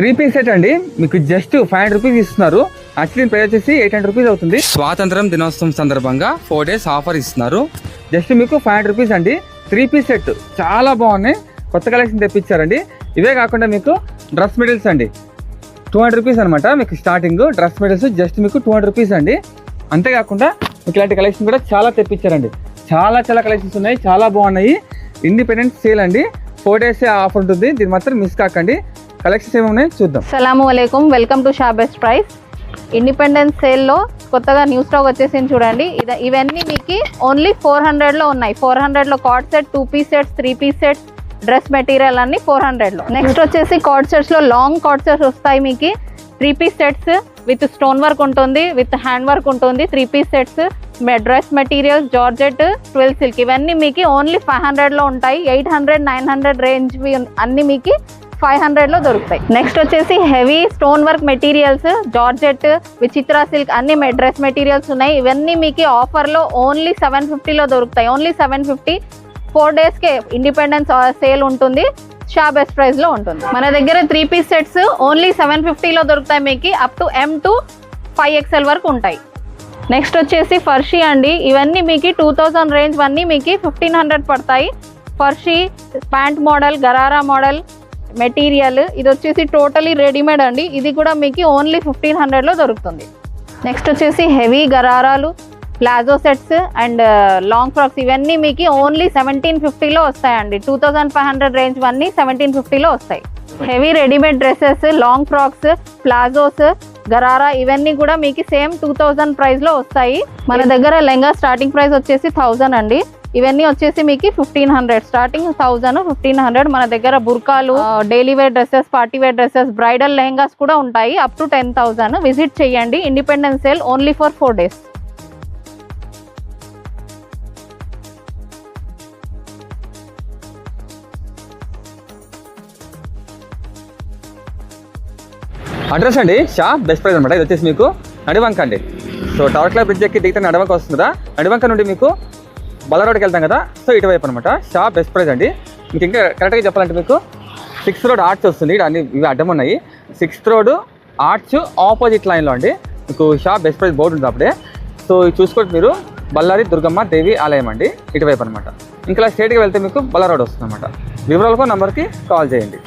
Three piece set అండి. మీకు just five hundred rupees ఇస్తున్నారు. యాక్చువల్లీ ప్రైస్ వచ్చేసి ఎయిట్ హండ్రెడ్ రూపీస్ అవుతుంది. స్వాతంత్రం దినోత్సవం సందర్భంగా ఫోర్ డేస్ ఆఫర్ ఇస్తున్నారు. జస్ట్ మీకు ఫైవ్ హండ్రెడ్ రూపీస్ అండి. త్రీ పీస్ సెట్ చాలా బాగున్నాయి. కొత్త కలెక్షన్ తెప్పించారండి. ఇవే కాకుండా మీకు డ్రెస్ మెటీరియల్స్ అండి. టూ హండ్రెడ్ రూపీస్ అనమాట మీకు స్టార్టింగ్ డ్రెస్ మెటీరియల్స్ జస్ట్ మీకు టూ హండ్రెడ్ రూపీస్ అండి. అంతేకాకుండా మీకు ఇలాంటి కలెక్షన్ కూడా చాలా తెప్పించారండి. చాలా చాలా కలెక్షన్స్ ఉన్నాయి. చాలా బాగున్నాయి. ఇండిపెండెన్స్ సేల్ అండి. ఫోర్ డేస్ ఆఫర్ ఉంటుంది. దీన్ని మాత్రం మిస్ కాకండి. కలెక్షన్స్ ఏమున్నాయి చూద్దాం. సలాము అలైకుం welcome to Shah best price. Independence సేల్లో కొత్తగా న్యూ స్టాక్ వచ్చేసింది చూడండి. ఇది ఇవన్నీ మీకు ఓన్లీ ఫోర్ హండ్రెడ్లో ఉన్నాయి. ఫోర్ హండ్రెడ్లో co-ord set two piece sets three piece sets dress material అన్ని ఫోర్ హండ్రెడ్లో. నెక్స్ట్ వచ్చేసి కార్డ్ సెట్స్లో లాంగ్ కార్డ్ సెట్స్ వస్తాయి మీకు. Three piece sets with stone work ఉంటుంది విత్ హ్యాండ్ వర్క్ ఉంటుంది three piece sets dress materials georgette twelve silk. ఇవన్నీ మీకు ఓన్లీ ఫైవ్ హండ్రెడ్లో ఉంటాయి. Eight hundred nine hundred range అన్నీ మీకు ఫైవ్ హండ్రెడ్లో దొరుకుతాయి. నెక్స్ట్ వచ్చేసి heavy stone work materials georgette Vichitra silk అన్ని డ్రెస్ మెటీరియల్స్ ఉన్నాయి. ఇవన్నీ మీకు ఆఫర్లో ఓన్లీ సెవెన్ ఫిఫ్టీలో దొరుకుతాయి. ఓన్లీ సెవెన్ ఫిఫ్టీ ఫోర్ డేస్కే ఇండిపెండెన్స్ సేల్ ఉంటుంది. షా బెస్ట్ ప్రైస్లో ఉంటుంది. మన దగ్గర three piece sets only seven ఫిఫ్టీలో దొరుకుతాయి మీకు. Up to M to five XL వరకు ఉంటాయి. నెక్స్ట్ వచ్చేసి ఫర్షీ అండి. ఇవన్నీ మీకు టూ థౌజండ్ రేంజ్ అన్నీ మీకు ఫిఫ్టీన్ హండ్రెడ్ పడతాయి. Farshi pant model gharara model material. ఇది వచ్చేసి టోటలీ రెడీమేడ్ అండి. ఇది కూడా మీకు ఓన్లీ ఫిఫ్టీన్ హండ్రెడ్లో దొరుకుతుంది. నెక్స్ట్ వచ్చేసి heavy గరారాలు palazzo sets and uh, long frocks. ఇవన్నీ మీకు ఓన్లీ సెవెంటీన్ ఫిఫ్టీలో వస్తాయండి. Two thousand five hundred range అన్నీ సెవెంటీన్ ఫిఫ్టీలో వస్తాయి. Heavy readymade dresses long frocks palazzos gharara ఇవన్నీ కూడా మీకు సేమ్ టూ థౌజండ్ ప్రైస్లో వస్తాయి. మన దగ్గర లెంగా స్టార్టింగ్ ప్రైస్ వచ్చేసి థౌజండ్ అండి. ఇవన్నీ వచ్చేసి మీకు fifteen hundred starting thousand fifteen hundred మన దగ్గర బుర్కాలు daily wear dresses party wear dresses bridal lehengas కూడా ఉంటాయి. Up to ten thousand visit చేయండి. Independence sale only for four days address అండి? షా? బెస్ట్ ప్రైస్ అనమాట ఇది వచ్చేసి మీకు నడివంక అండి. సో టవర్ క్లాబ్ బ్రిడ్జ్ ఎక్కి దిగితే నడివంక వస్తుంది? కదా నడివంక నుండి మీకు బల్ల వెళ్తాం కదా. సో ఇటువైపు అనమాట షా బెస్ట్ ప్రైస్ అండి. మీకు ఇంకా కరెక్ట్గా చెప్పాలంటే మీకు సిక్స్త్ రోడ్ ఆర్చ్ వస్తుంది. ఇక్కడ అన్ని ఇవి అడ్డం ఉన్నాయి. సిక్స్త్ రోడ్ ఆర్చ్ ఆపోజిట్ లైన్లో అండి. మీకు షా బెస్ట్ ప్రైస్ బోర్డు ఉంది అప్పుడే. సో ఇది చూసుకోండి మీరు. బళ్ళారి దుర్గమ్మ దేవి ఆలయం అండి. ఇటువైపు అనమాట ఇంకా స్ట్రేట్గా వెళ్తే మీకు బల్ల రోడ్ వస్తుంది అనమాట వివరాలకు నంబర్కి కాల్ చేయండి.